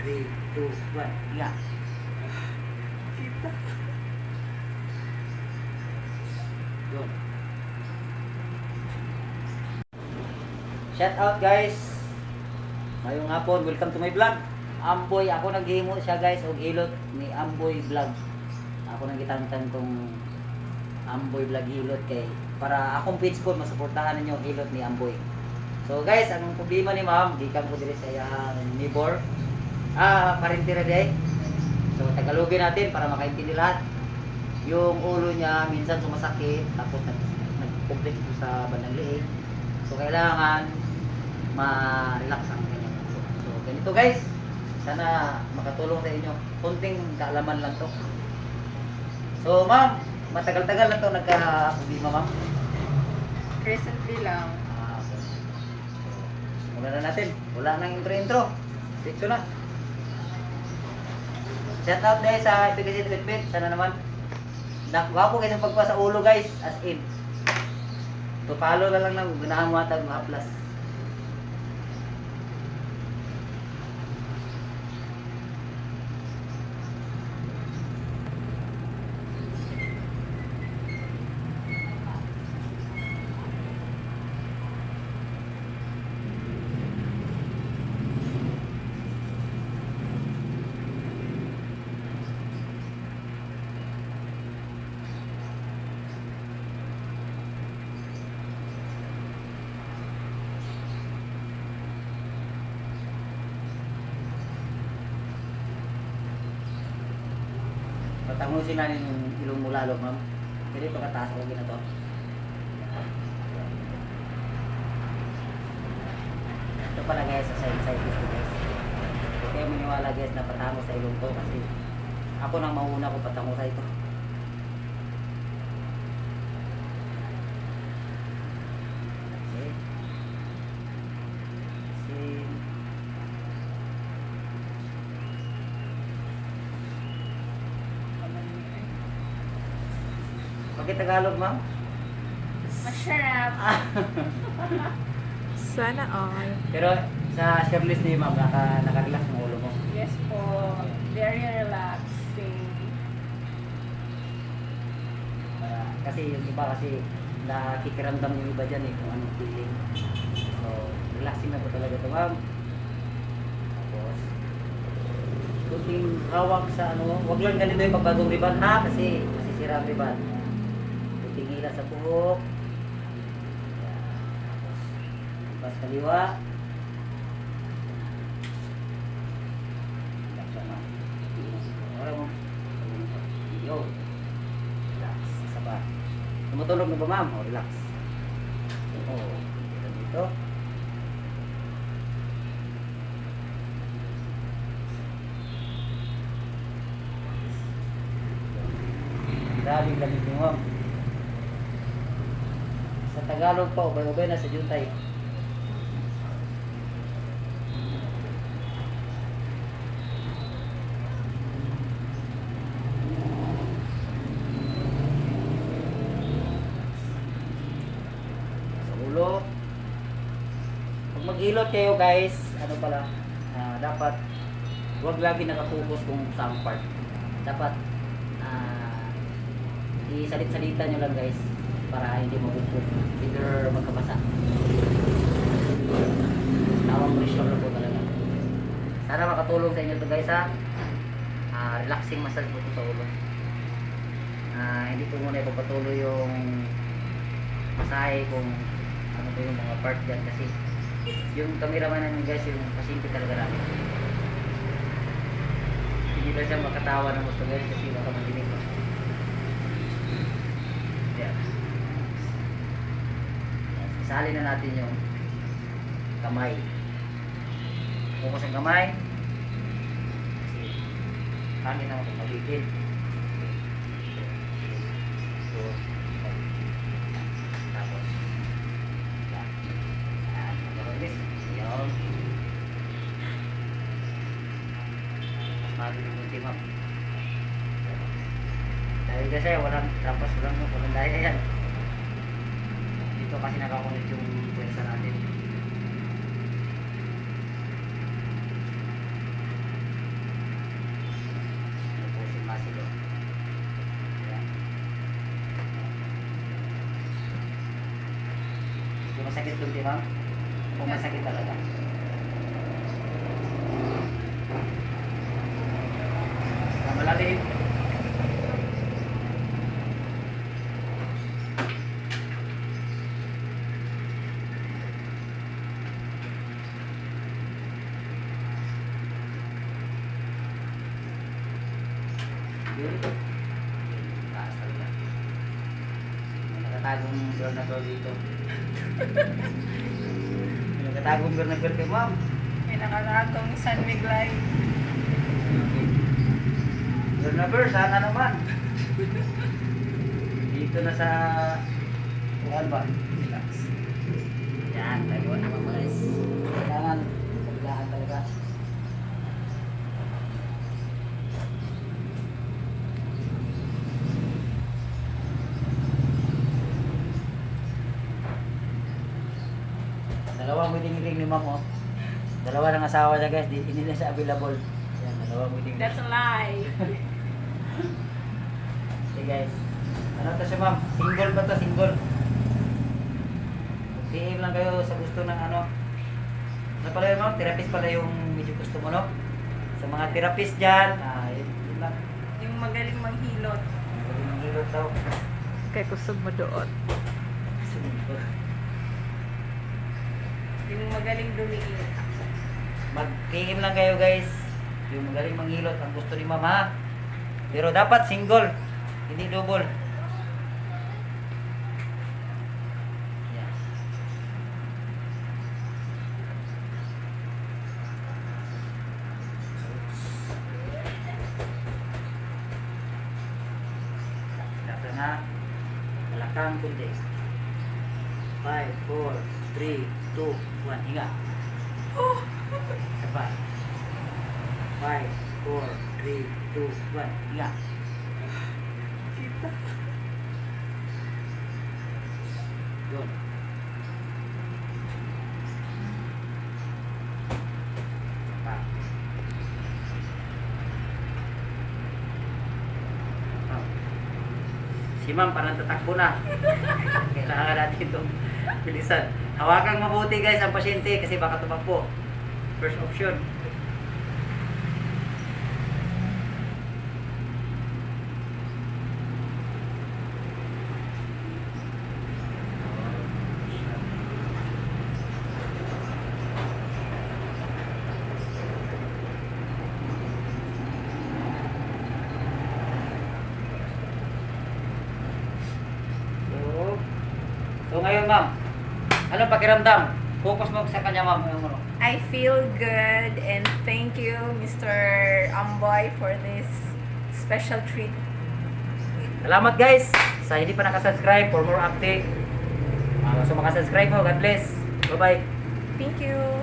3, 2, 1. Ingat. Yun. Shout out guys. Ngayong hapon, welcome to my vlog. Amboy, ako naghihimo siya guys og ilot ni Amboy Vlog. Ako nang gitangtang tong Amboy Vlog hilot kay para akong page ko masuportahan ninyo ang hilot ni Amboy. So guys, anong problema ni ma'am? Di ka ko diri sa iyang neighbor. Ah, parentira di. So tagalogin natin para makaintindi lahat. Yung ulo niya minsan sumasakit tapos nag nag-complex ito sa bandang liig. So kailangan ma-relax ang kanyang puso. So ganito guys, sana makatulong sa inyo. Kunting kaalaman lang to. So ma'am, matagal-tagal na to nagka-problema ma'am. Recently lang. Ah, okay. So, simulan na natin. Wala nang intro-intro. Dito na. Shout out guys sa Efficacy Treatment. Sana naman. Nakwapo guys ang pagpa sa ulo guys. As in. Tupalo na lang ng ganahan mo atag mga plus. Patangusin na yung ilong mo lalo ma'am. Pwede pagkataas ko na to. Ito pala guys sa side side ko guys. Kayo maniwala guys na patango sa ilong to kasi ako nang mauna ko patango sa ito. Okay. See. Bakit Tagalog, ma'am? Masarap. Sana all. Pero sa shirtless ni ma'am, naka, naka-relax ang ulo mo. Yes po. Very relaxing. Para, kasi yung iba kasi nakikiramdam yung iba dyan eh, kung anong feeling. So, relaxing na po talaga ito, ma'am. Tapos, kunting hawak sa ano, wag lang ganito yung pagbagong riban ha, kasi masisira ang riban. Hila sa buhok. Tapos, kaliwa. Pa. Tumutulog na ba ma'am? O, relax. O, dito dito. Grabe lamig mo ma'am. Tagalog pa, ubay-ubay na sa Jutay. sa ulo. Pag mag-ilot kayo guys, ano pala, ah, dapat huwag lagi nakapokus kung saan part. Dapat ah, isalit-salita nyo lang guys para hindi mabukod. Either magkabasa. Tawang pressure na po talaga. Sana makatulong sa inyo to guys ha. Ah, relaxing massage po to sa ulo. Ah, hindi po muna ipapatuloy yung masahe kung ano po yung mga part dyan kasi yung cameraman namin guys yung pasyente talaga namin hindi na siya makatawa ng gusto guys kasi baka mandinig mo yeah. Isali na natin yung kamay bukas ang kamay kasi hangin naman kung magigil so tapos, yan. Magkakalis. Yan. Mas mabilis yung team up. Dahil kasi walang, tapos walang, walang daya yan dito kasi nakakunit yung pwersa natin. Oh. Masakit kunti ma'am? O masakit talaga? Nakatagong granador dito. May nakatagong granador kay ma'am. May nakakatong San Miglay. Granador, sana naman. Dito na sa... Kuhan ba? Relax. Yan, tayo naman guys. Kailangan, kailangan talaga. Dalawang wedding ring ni ma'am oh. Dalawa ng asawa niya guys, di hindi na siya available. Yan, dalawang wedding. That's a lie. Okay guys. Ano to siya ma'am? Single ba to? Single? PM lang kayo sa gusto ng ano. Ano pala yun ma'am? Therapist pala yung medyo gusto mo no? Sa mga therapist dyan, ah, yun, yun lang. Yung magaling manghilot. Magaling ng hilot daw. Kay kusog mo doon. Single. Yung magaling dumiin. Mag-PM lang kayo guys. Yung magaling manghilot ang gusto ni ma'am ha. Pero dapat single, hindi double. Yan. Dapat na malakang kundi. 5, 4, 3, 2, 1, hinga. Sabay. 5, 4, 3, 2, 1, hinga. Yun. Pa. Pa. Si ma'am parang tatakbo na. Kailangan natin itong bilisan. Hawakan mabuti guys ang pasyente kasi baka tumakbo. First option. So, so ngayon ma'am, anong pakiramdam? Focus mo sa kanya ma'am. I feel good and thank you, Mr. Amboy, for this special treat. Salamat guys sa hindi pa nakasubscribe for more update. Uh, so makasubscribe mo. God bless. Bye-bye. Thank you.